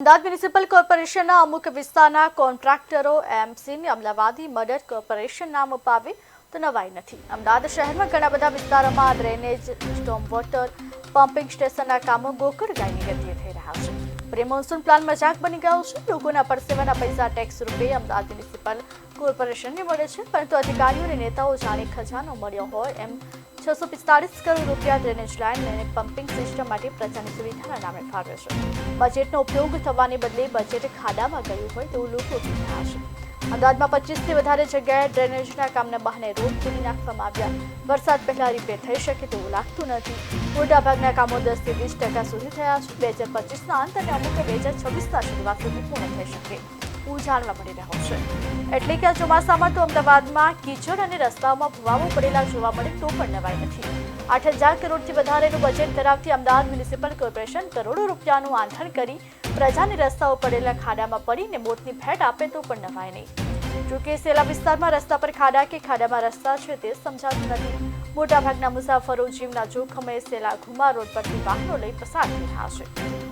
Ahmedabad municipal કોર્પોરેશનના અમુક વિસ્તારના કોન્ટ્રાક્ટરો, એમસીની અમદાવાદી મર્ડર કોર્પોરેશન નામ અપાવે તો નવાઈ નથી. અમદાવાદ શહેરમાં ઘણા બધા વિસ્તારોમાં ડ્રેનેજ સ્ટોમ વોટર પમ્પિંગ સ્ટેશનના કામો ગોકળ ગાયની ગતિએ થઈ રહ્યા છે. પ્રી મોન્સૂન પ્લાન મજાક બની ગયો છે. લોકોના પરસેવાના પૈસા ટેક્સ રૂપે અમદાવાદ મ્યુનિસિપલ કોર્પોરેશનને મળે છે. પરંતુ અધિકારીઓને નેતાઓ જાણે ખજાનો મળ્યો હોય એમ છસો પિસ્તાળીસ કરોડ રૂપિયા ડ્રેનેજ લાઇન અને પમ્પિંગ સિસ્ટમ માટે પ્રજાની સુવિધાના નામે ફાળવે છે. બજેટનો ઉપયોગ થવાને બદલે બજેટ ખાડામાં ગયું હોય તેવું લોકો છે. અમદાવાદમાં પચીસથી વધારે જગ્યાએ ડ્રેનેજના કામના બહાને રોડ ખોલી નાખવામાં આવ્યા. વરસાદ પહેલા રિપેર થઈ શકે તેવું લાગતું નથી. મોટાભાગના કામો દસથી વીસ ટકા સુધી થયા બે હજાર પચીસના અંત અને અમુક બે હજાર છવ્વીસના શરૂઆત સુધી પૂર્ણ થઈ શકે. જાણવા મળી રહ્યો છે. એટલે કે ચોમાસામાં તો અમદાવાદમાં કીચડ અને રસ્તાઓમાં ભુવાઓ પડેલા જોવા મળે તો પણ નવાઈ નથી. આઠ હજાર કરોડથી વધારેનું બજેટ ધરાવતી અમદાવાદ મ્યુનિસિપલ કોર્પોરેશન કરોડો રૂપિયાનું આંધણ કરી પ્રજાને રસ્તાઓ પડેલા ખાડામાં પડીને મોતની ભેટ આપે તો પણ નવાય નહીં. જોકે સેલા વિસ્તારમાં રસ્તા પર ખાડા કે ખાડામાં રસ્તા છે તે સમજાતું નથી. મોટાભાગના મુસાફરો જીવના જોખમે સેલા ઘુમા રોડ પરથી વાહનો લઈ પસાર થઈ રહ્યા છે.